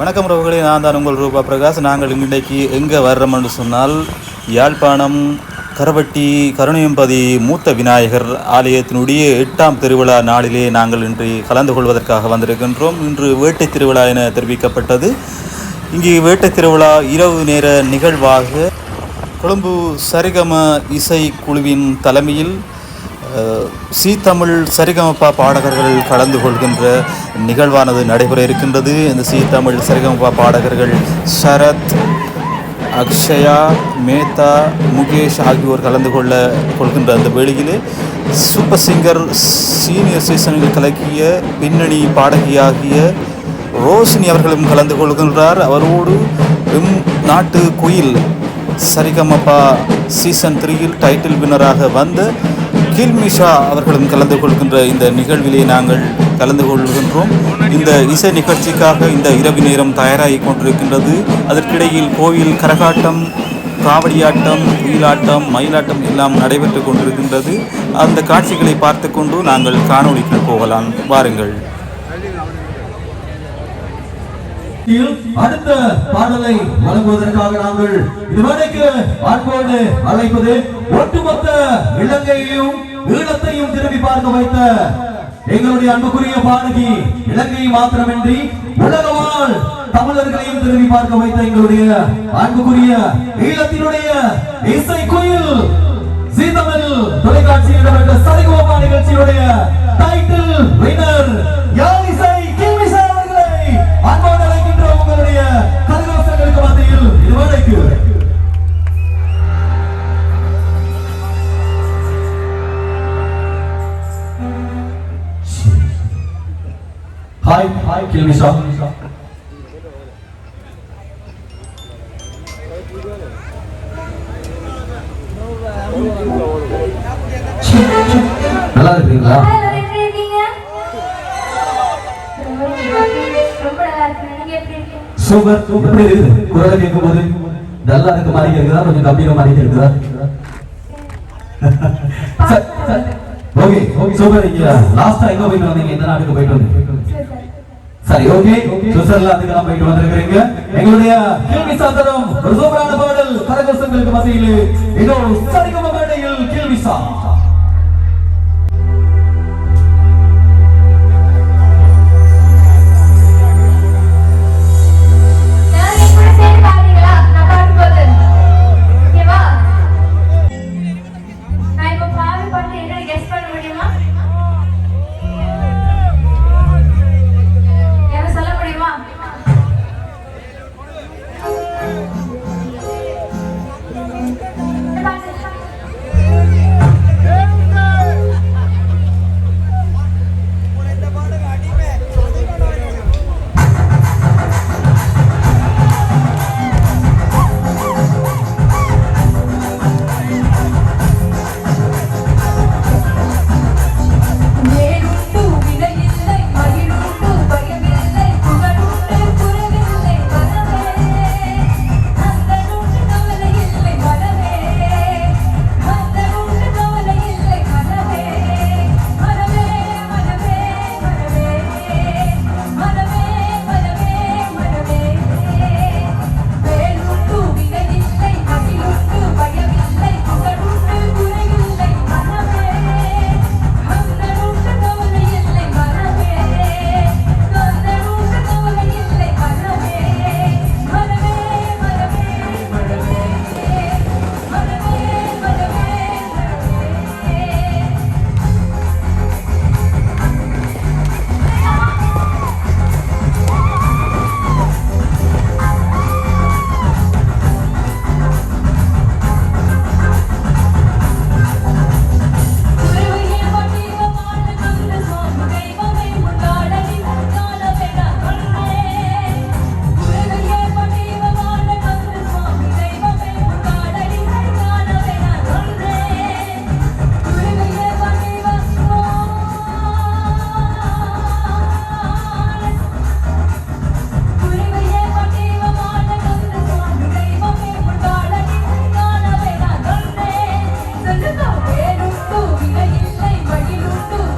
வணக்கம் உறவுகளே நான் தான் உங்கள் ரூபா பிரகாஷ். நாங்கள் இன்றைக்கு எங்கே வர்றோம்னு சொன்னால் யாழ்ப்பாணம் கரவட்டி கருணையம்பதி மூத்த விநாயகர் ஆலயத்தினுடைய எட்டாம் திருவிழா நாளிலே நாங்கள் இன்று கலந்து கொள்வதற்காக வந்திருக்கின்றோம். இன்று வேட்டை திருவிழா என தெரிவிக்கப்பட்டது. இங்கே வேட்டை திருவிழா இரவு நேர நிகழ்வாக கொழும்பு சரிகம இசை குழுவின் தலைமையில் சி தமிழ் சரிகமபா பாடகர்கள் கலந்து கொள்கின்ற நிகழ்வானது நடைபெற இருக்கின்றது. இந்த சி தமிழ் சரிகமபா பாடகர்கள் சரத் அக்ஷயா மேத்தா முகேஷ் ஆகியோர் கலந்து கொள்ள கொள்கின்ற அந்த வேளையிலே சூப்பர் சிங்கர் சீனியர் சீசனில் கலக்கிய பின்னணி பாடகியாகிய ரோஷினி அவர்களும் கலந்து கொள்கின்றார். அவரோடு எம் நாட்டு குயில் சரிகமப்பா சீசன் த்ரீயில் டைட்டில் வின்னராக வந்த கில்மிஷா அவர்களும் கலந்து கொள்கின்ற இந்த நிகழ்விலே நாங்கள் கலந்து கொள்கின்றோம். இந்த இசை நிகழ்ச்சிக்காக இந்த இரவு நேரம் தயாராகி கொண்டிருக்கின்றது. அதற்கிடையில் கோவில் கரகாட்டம் காவடியாட்டம் குயிலாட்டம் மயிலாட்டம் எல்லாம் நடைபெற்று கொண்டிருக்கின்றது. அந்த காட்சிகளை பார்த்து கொண்டு நாங்கள் காணொளிக்கு போகலாம். வாருங்கள். அடுத்த பாடலை வழங்குவதற்காக நாங்கள் இதுவரைக்கு அன்போடு அழைப்பது ஒட்டுமொத்த இலங்கையையும் ஈழத்தையும் திரும்பி பார்க்க வைத்த எங்களுடைய அன்புக்குரிய பாடகி இலங்கை மாத்திரமின்றி உலகவாழ் தமிழர்களையும் திரும்பி பார்க்க வைத்த எங்களுடைய அன்புக்குரிய ஈழத்தினுடைய இசை கோயில் சீதமல் தொலைக்காட்சியில் இடம்பெற்ற சரிகோபா நிகழ்ச்சியுடைய டைட்டில் இருக்கேன் நீங்க எப்படி இருக்கீங்க? சூப்பர். எப்படி இருக்குது குரலை கேட்கும் போது நல்லா இருக்க மாதிரி இருக்குதா கொஞ்சம் கம்பீர மாதிரி இருக்குதா ஓகே சூப்பர். நீங்க லாஸ்டா எங்க போயிட்டு வந்தீங்க? எந்த நாட்டுக்கு போயிட்டு வந்தீங்க? சரி ஓகே. சுவிட்சர்லாந்துக்கு போயிட்டு வந்திருக்கிறீங்க. எங்களுடைய கேள்வி சாந்தரம் ஒரு சூப்பரான பாடல் கரகசங்களுக்கு மத்தியில் இதோ சரிகம மேடையில் கேள்வி சா Oh.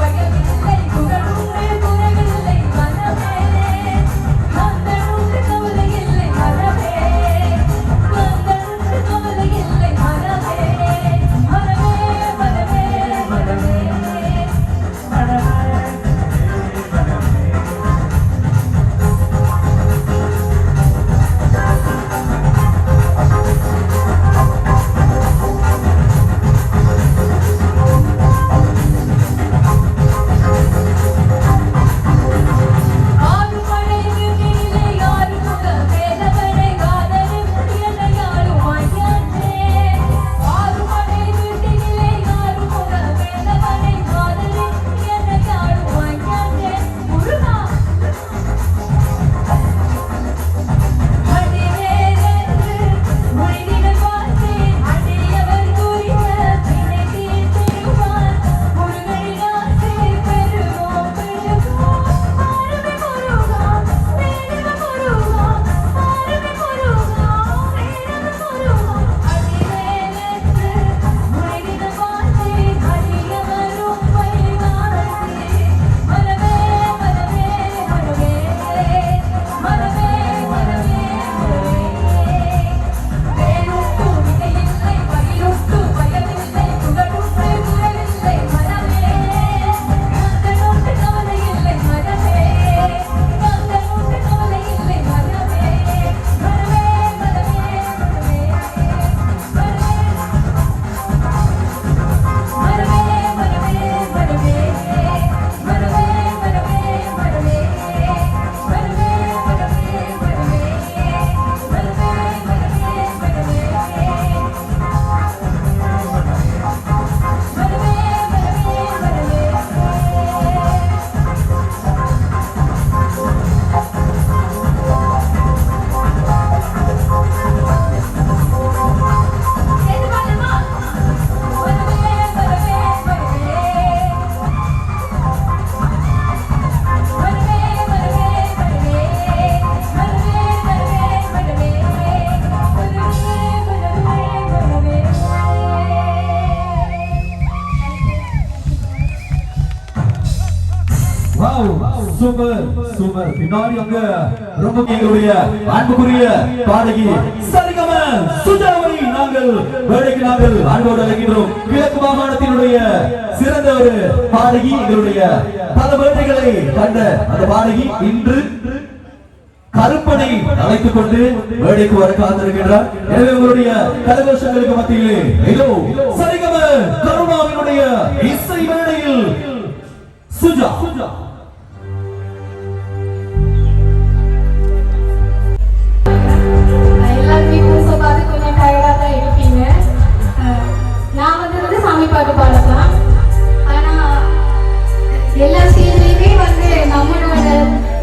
சூப்பர். பின்னாடி அங்க ரொம்ப எங்களுடைய அன்புக்குரிய பாடகி சரிகம சுஜாவை நாங்கள் வேலைக்கு நாங்கள் அன்போடு அழைக்கின்றோம். கிழக்கு மாகாணத்தினுடைய சிறந்த ஒரு பாடகி எங்களுடைய பல வேட்டைகளை கண்ட அந்த பாடகி இன்று கருப்பனை அழைத்துக் கொண்டு வேலைக்கு வர காத்திருக்கின்றார். எனவே உங்களுடைய கலகோஷங்களுக்கு மத்தியிலே இதோ சரிகம கருணாவினுடைய இசை வேளையில் சுஜா. பாட்டு பாடலாம் எல்லா வந்து நம்மளோட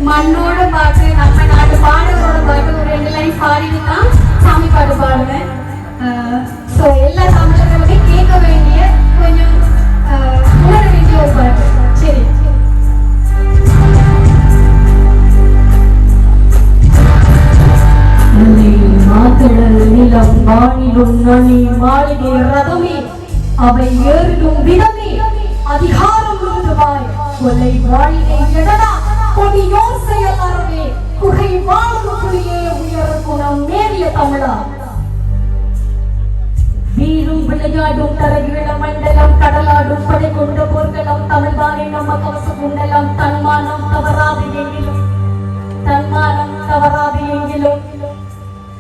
மண்ணோட பாட்டு நம்ம நாட்டு பாடலோட பாட்டு ஒரு ரெண்டு லைன் பாடிட்டு தான் சாமி பாட்டு பாடுவேன். ஸோ எல்லா தமிழர்களுமே கேட்க வேண்டிய கொஞ்சம் உணர வேண்டிய ஒரு பாட்டு. சரி. நிலம் வானிலும் நனி மாளிகை ரதமே. அவை ஏறிடும் விதமே அதிகாரம் உண்டுவாய் கொலை வாழினை எடடா கொடி செயல் அறவே குகை வாழும் புலியே உயர் குணம் நேரிய தமிழா. வீரும் விளையாடும் தரகிழ மண்டலம் கடலாடும் படை கொண்ட போர்க்களம் தமிழ்தானே நம்ம கவச குண்டலம் தன்மானம் தவறாது எங்கிலும். தன்மானம் தவறாது எங்கிலும்.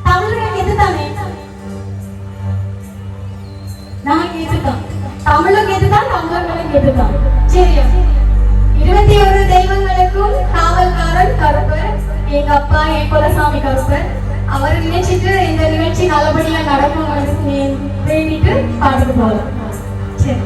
தமிழர்கள் எதுதானே நான் எதுதான் தமிழும் எதுதான் தமிழர்களும் எதுதான் சரியா? இருபத்தி ஒரு தெய்வங்களுக்கும் காவல்காரன் கருப்பர் எங்க அப்பா என் குலசாமி கருப்பர் அவர் நினைச்சிட்டு இந்த நிகழ்ச்சி நல்லபடியா நடக்கும் வேண்டிட்டு பாட்டுக்கு போகலாம் சரி.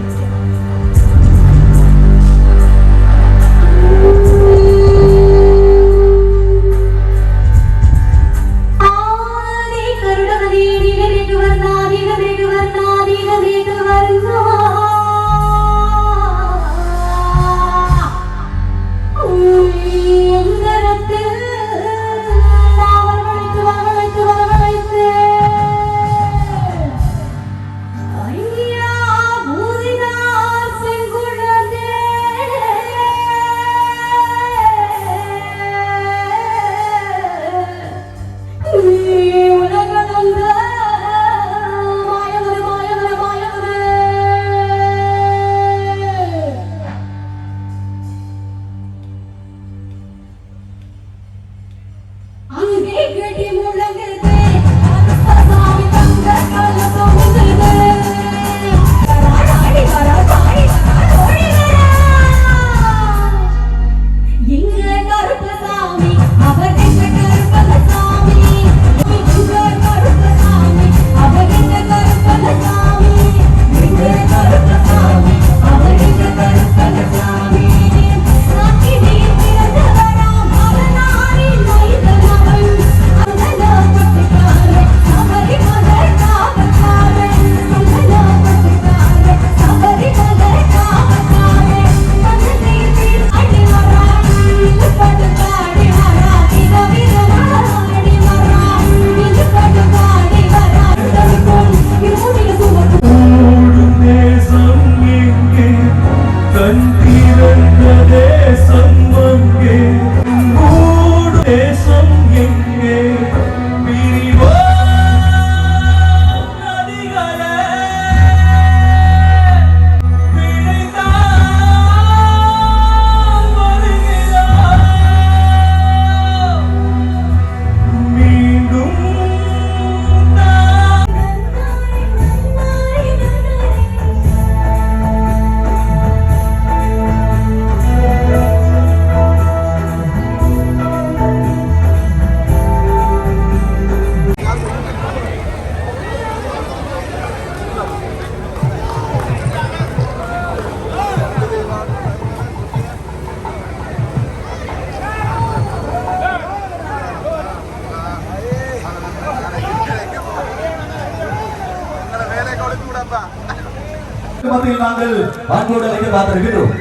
அன்போடு அழைக்க காத்திருக்கின்றோம்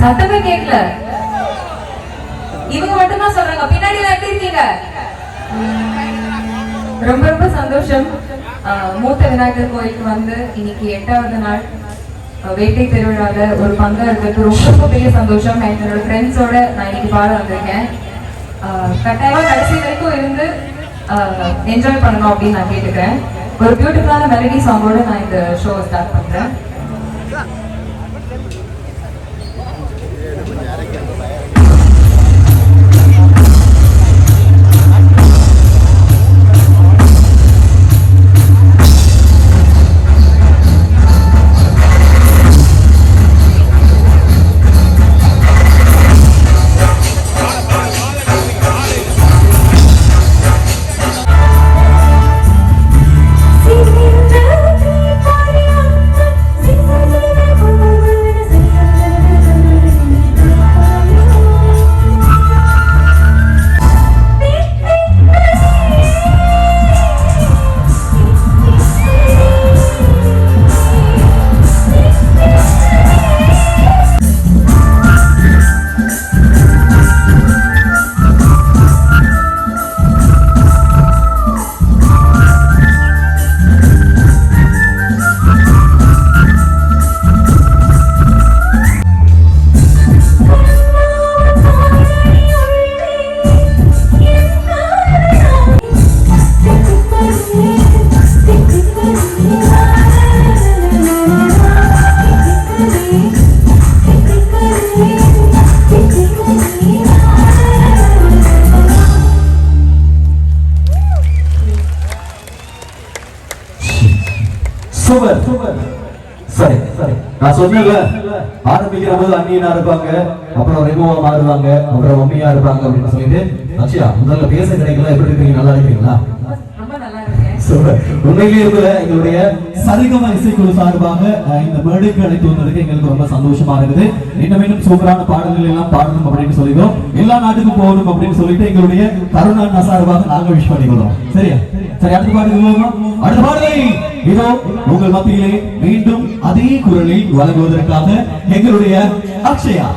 சத்தமே கேட்கல இவங்க மட்டும்தான் சொல்றாங்க. பின்னாடி எப்படி இருக்கீங்க? ரொம்ப ரொம்ப சந்தோஷம். மூத்த விநாயகர் கோயிலுக்கு வந்து இன்னைக்கு எட்டாவது நாள் வேட்டை திருவிழாவில் ஒரு பங்கா இருக்கிறது ரொம்ப ரொம்ப பெரிய சந்தோஷம். நான் என்னோட ஃப்ரெண்ட்ஸோட நான் இன்னைக்கு பாட வந்திருக்கேன். கட்டாயமாக கடைசி வரைக்கும் இருந்து என்ஜாய் பண்ணணும் அப்படின்னு நான் கேட்டுக்கிறேன். ஒரு பியூட்டிஃபுல்லான மெலடி சாங்கோட நான் இந்த ஷோவை ஸ்டார்ட் பண்ணுறேன் சூப்பர் சரி நான் சொன்னேன்ல ஆரம்பிக்கிற போது அண்ணியனா இருப்பாங்க அப்புறம் ரெகுவா மாறுவாங்க அப்புறம் மம்மியா இருப்பாங்க அப்படின்னு சொல்லிட்டு. அச்சியா முதல்ல பேச கிடைக்கல எப்படி இருக்கீங்க? நல்லா இருக்கீங்களா? உண்மையிலேயே கூட எங்களுடைய சரிகம இசைக்குழு சார்பாக இந்த மேடைக்கு அழைத்து வந்ததுக்கு எங்களுக்கு ரொம்ப சந்தோஷமா இருக்குது. இன்னும் இன்னும் சூப்பரான பாடல்கள் எல்லாம் பாடணும் அப்படின்னு சொல்லிடும் எல்லா நாட்டுக்கும் போகணும் அப்படின்னு சொல்லிட்டு எங்களுடைய கருணா சார்பாக நாங்க விஷ் பண்ணிக்கிறோம். சரியா? சரி அடுத்த பாடல் அடுத்த பாடலை இதோ உங்கள் மத்தியிலே மீண்டும் அதே குரலில் வழங்குவதற்காக எங்களுடைய அக்ஷயா.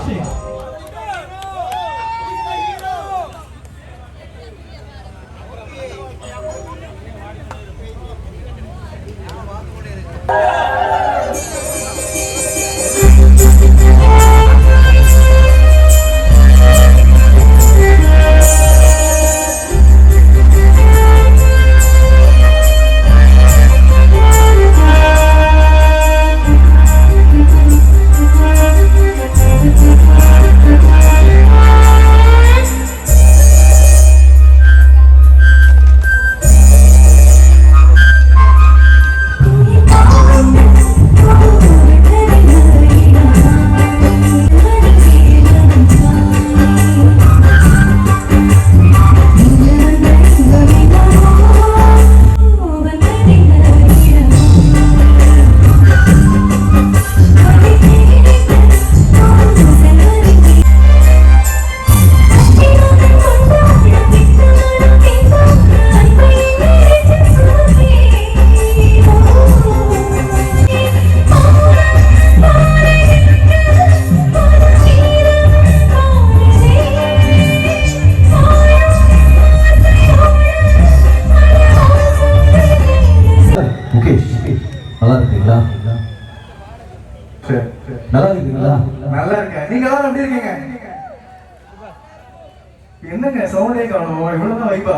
சவுண்டே காணும். இவ்வளவுதான் வைப்பா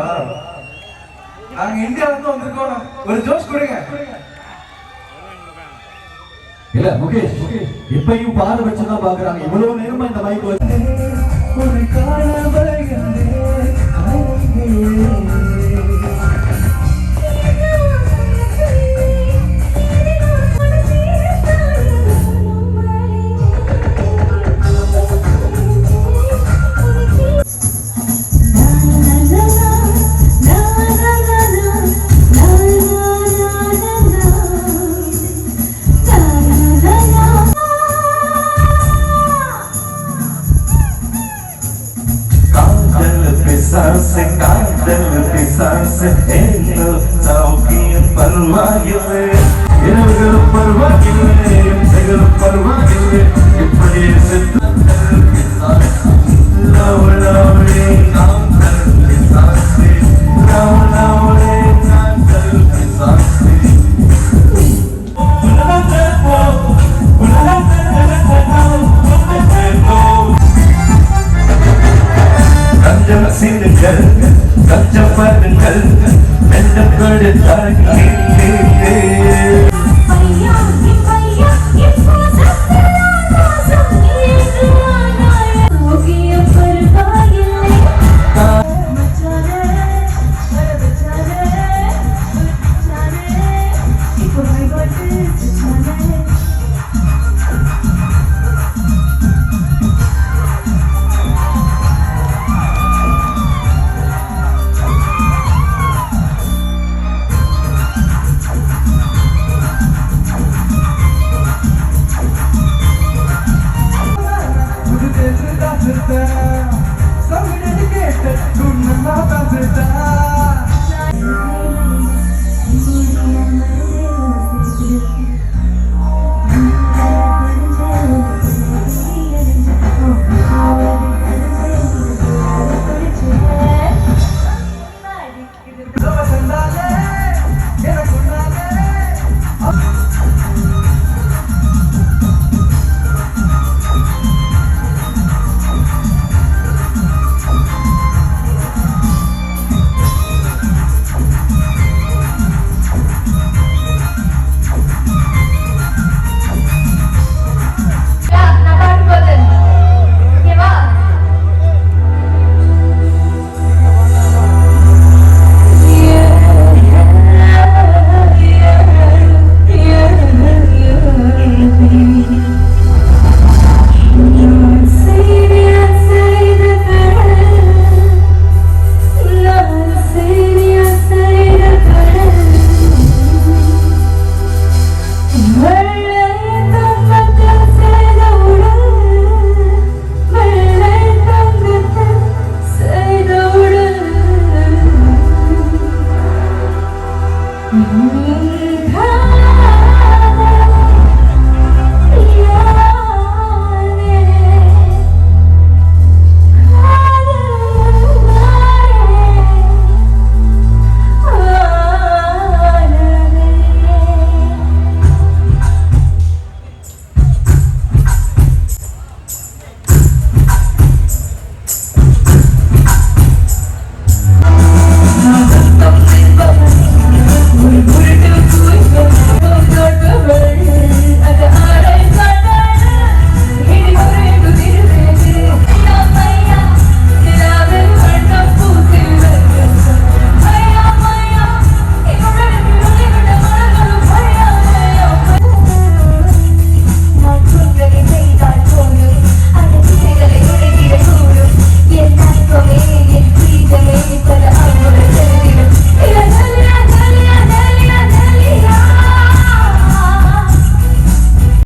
நாங்க இந்தியால இருந்து வந்திருக்கோம். ஒரு ஜோஷ் கொடுங்க. இல்ல முகேஷ் இப்பயும் பாட வச்சுதான் பாக்குறாங்க. இவ்வளவு நேரமா இந்த மைக் வந்து